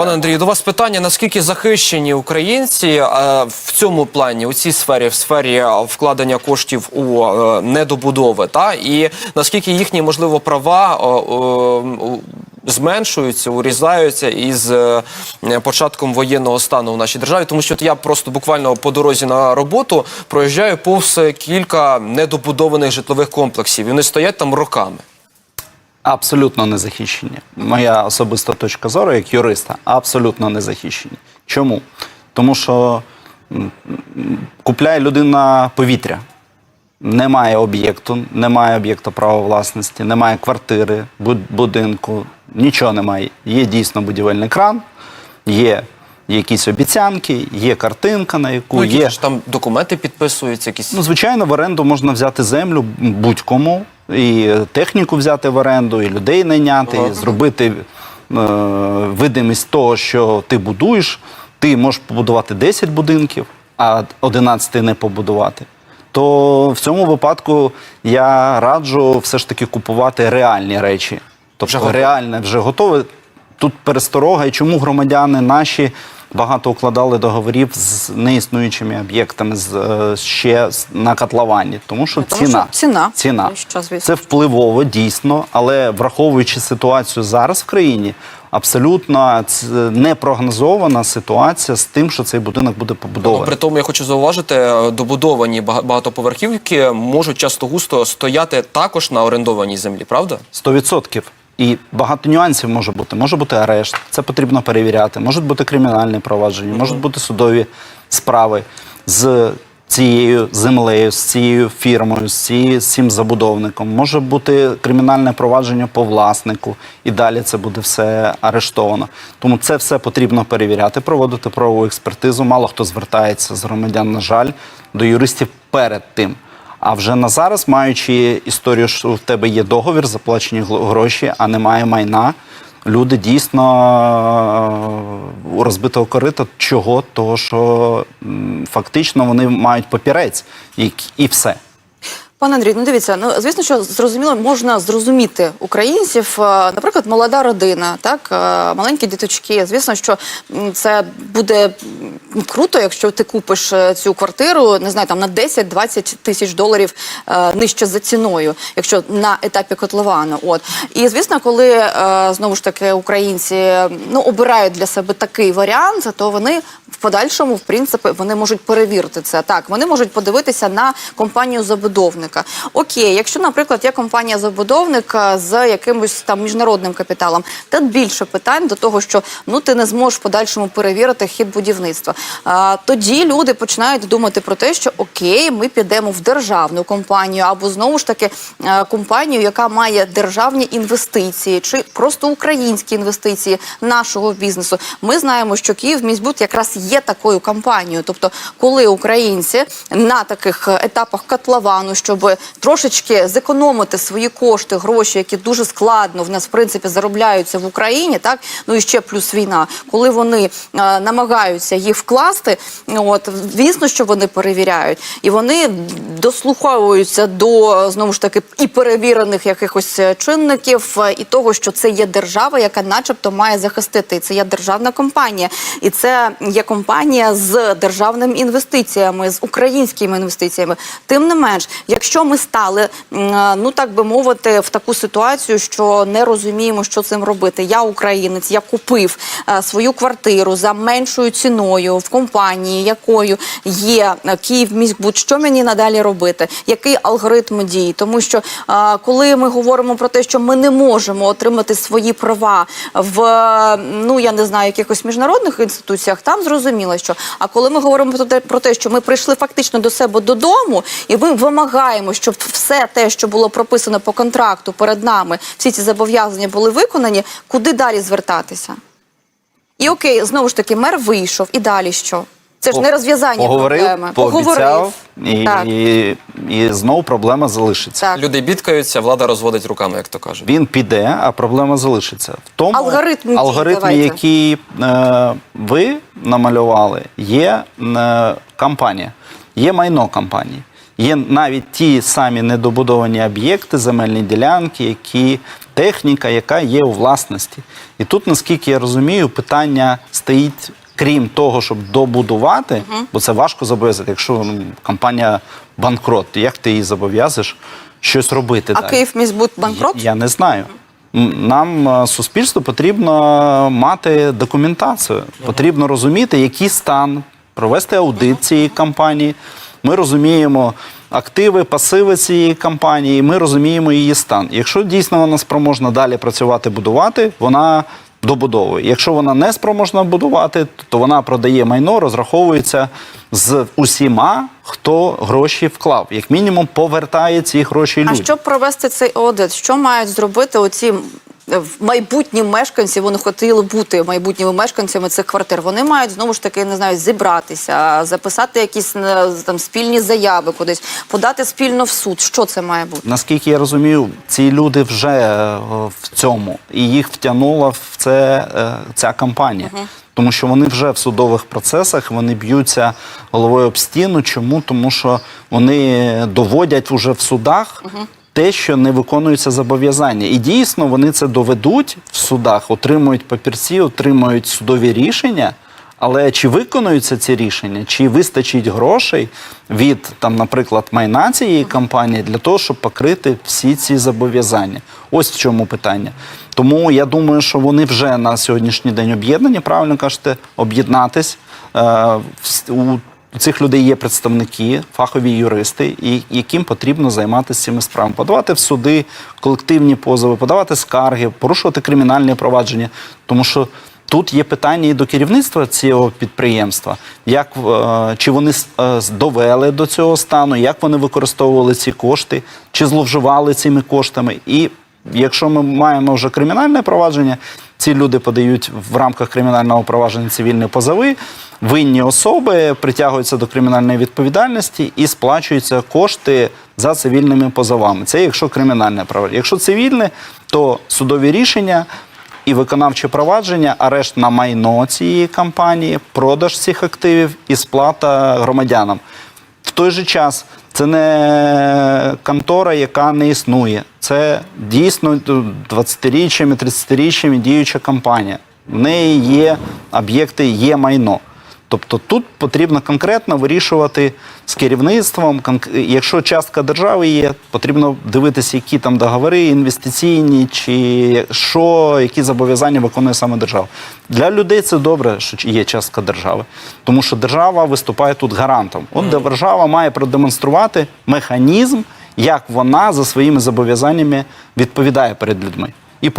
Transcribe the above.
Пане Андрію, до вас питання: наскільки захищені українці е, в цьому плані, у цій сфері, в сфері вкладення коштів у е, недобудови, та і наскільки їхні можливо права е, зменшуються, урізаються із початком воєнного стану в нашій державі? Тому що я просто буквально по дорозі на роботу проїжджаю повз кілька недобудованих житлових комплексів. І вони стоять там роками. Абсолютно не захищені. Моя особиста точка зору, як юриста, абсолютно не захищені. Чому? Тому що купляє людина повітря. Немає об'єкту, немає об'єкту права власності, немає квартири, будинку, нічого немає. Є дійсно будівельний кран, є якісь обіцянки, є картинка, на яку Ну, є. ж там документи підписуються, якісь Ну, звичайно, в оренду можна взяти землю будь-кому, і техніку взяти в оренду, і людей найняти, і зробити е, видимість того, що ти будуєш. Ти можеш побудувати 10 будинків, а 11 не побудувати. То в цьому випадку я раджу все ж таки купувати реальні речі. Тобто вже реальне вже готове. Тут пересторога, і чому громадяни наші багато укладали договорів з неіснуючими об'єктами з, е, ще з- на котловані. Тому що Тому ціна. що ціна. ціна. Що, звісно. Це впливово, дійсно, але враховуючи ситуацію зараз в країні, абсолютно ц- непрогнозована ситуація з тим, що цей будинок буде Ну, побудований. при тому я хочу зауважити, е, добудовані бага- багатоповерхівки можуть часто густо стояти також на орендованій землі, правда? 100%. І багато нюансів може бути. Може бути арешт, це потрібно перевіряти. Можуть бути кримінальні провадження, можуть бути судові справи з цією землею, з цією фірмою, з, цією, з цим забудовником. Може бути кримінальне провадження по власнику, і далі це буде все арештовано. Тому це все потрібно перевіряти, проводити правову експертизу. Мало хто звертається з громадян, на жаль, до юристів перед тим. А вже на зараз, маючи історію, що в тебе є договір, заплачені гроші, а немає майна, люди дійсно е, у розбитого корита. Чого? Того, що фактично вони мають папірець і, все. Пане Андрій, ну дивіться, ну звісно, що зрозуміло, можна зрозуміти українців. Е, Наприклад, молода родина, так е, маленькі діточки. Звісно, що це буде круто, якщо ти купиш е, цю квартиру, не знаю, там на 10-20 тисяч доларів е, нижче за ціною, якщо на етапі котловану. От і звісно, коли е, знову ж таки українці ну обирають для себе такий варіант, то вони в подальшому, в принципі, вони можуть перевірити це. Так, вони можуть подивитися на компанію забудовника. Окей, якщо, наприклад, є компанія забудовника з якимось там міжнародним капіталом, тут більше питань до того, що ну ти не зможеш в подальшому перевірити хід будівництва. Тоді люди починають думати про те, що окей, ми підемо в державну компанію або знову ж таки е, компанію, яка має державні інвестиції чи просто українські інвестиції нашого бізнесу. Ми знаємо, що Київ міськбуд якраз є такою компанією. Тобто, коли українці на таких етапах котловану, щоб трошечки зекономити свої кошти, гроші, які дуже складно в нас в принципі заробляються в Україні, так ну і ще плюс війна, коли вони е, намагаються їх вкласти, от звісно, що вони перевіряють, і вони дослуховуються до знову ж таки і перевірених якихось е, чинників, е, і того, що це є держава, яка, начебто, має захистити. Це є державна компанія, і це є компанія з державними інвестиціями, з українськими інвестиціями. Тим не менш, якщо ми стали, е, ну так би мовити, в таку ситуацію, що не розуміємо, що цим робити. Я українець, я купив свою квартиру за меншою ціною в компанії, якою є е, Київміськбуд. Що мені надалі робити? Який алгоритм дій? Тому що е, коли ми говоримо про те, що ми не можемо отримати свої права в ну я не знаю, якихось міжнародних інституціях, там зрозуміло, що а коли ми говоримо про те, про те, що ми прийшли фактично до себе додому, і ми вимагаємо, щоб все те, що було прописано по контракту перед нами, всі ці зобов'язання були виконані, куди далі звертатися? І окей, знову ж таки, мер вийшов, і далі що? Це ж не розв'язання Поговорив, проблеми. пообіцяв, і, Так. і, і знову проблема залишиться. Так. Люди бідкаються, влада розводить руками, як то кажуть. Він піде, а проблема залишиться. В тому Алгоритм дій алгоритмі, які е, ви намалювали, є е, компанія, є майно компанії. Є навіть ті самі недобудовані об'єкти, земельні ділянки, які техніка, яка є у власності. І тут, наскільки я розумію, питання стоїть. Крім того, щоб добудувати, бо це важко зобов'язати. Якщо ну, компанія банкрот, як ти її зобов'язуєш щось робити? А далі? Київміськбуд банкрот? Я, я не знаю. Нам, е, суспільству, потрібно мати документацію. Потрібно розуміти, який стан, провести аудит цієї компанії. Ми розуміємо активи, пасиви цієї компанії, ми розуміємо її стан. Якщо дійсно вона спроможна далі працювати, будувати, вона добудовує. Якщо вона не спроможна будувати, то вона продає майно, розраховується з усіма, хто гроші вклав. Як мінімум, повертає ці гроші А щоб провести цей аудит, що мають зробити оці майбутні мешканці? Вони хотіли бути майбутніми мешканцями цих квартир. Вони мають знову ж таки не знаю, зібратися, записати якісь е, там спільні заяви кудись, подати спільно в суд. Що це має бути? Наскільки я розумію, ці люди вже е, в цьому, і їх втягнула в це е, ця кампанія. Тому що вони вже в судових процесах вони б'ються головою об стіну. Чому? Тому що вони доводять уже в судах те, що не виконуються зобов'язання. І дійсно вони це доведуть в судах, отримують папірці, отримують судові рішення. Але чи виконуються ці рішення, чи вистачить грошей від там, наприклад, майна цієї компанії для того, щоб покрити всі ці зобов'язання? Ось в чому питання. Тому я думаю, що вони вже на сьогоднішній день об'єднані, правильно кажете, об'єднатись. Е, у у цих людей є представники, фахові юристи, і яким потрібно займатися цими справами, подавати в суди колективні позови, подавати скарги, порушувати кримінальні провадження, тому що. Тут є питання і до керівництва цього підприємства, як е, чи вони е, довели до цього стану, як вони використовували ці кошти, чи зловживали цими коштами. І якщо ми маємо вже кримінальне провадження, ці люди подають в рамках кримінального провадження цивільні позови, винні особи притягуються до кримінальної відповідальності і сплачуються кошти за цивільними позовами. Це якщо кримінальне провадження. Якщо цивільне, то судові рішення і виконавче провадження, арешт на майно цієї компанії, продаж цих активів і сплата громадянам. В той же час це не контора, яка не існує. Це дійсно 20-річчями, 30-річчями діюча компанія. В неї є об'єкти, є майно. Тобто тут потрібно конкретно вирішувати з керівництвом. Якщо частка держави є, потрібно дивитися, які там договори інвестиційні, чи що, які зобов'язання виконує саме держава. Для людей це добре, що є частка держави, тому що держава виступає тут гарантом. От держава має продемонструвати механізм, як вона за своїми зобов'язаннями відповідає перед людьми. І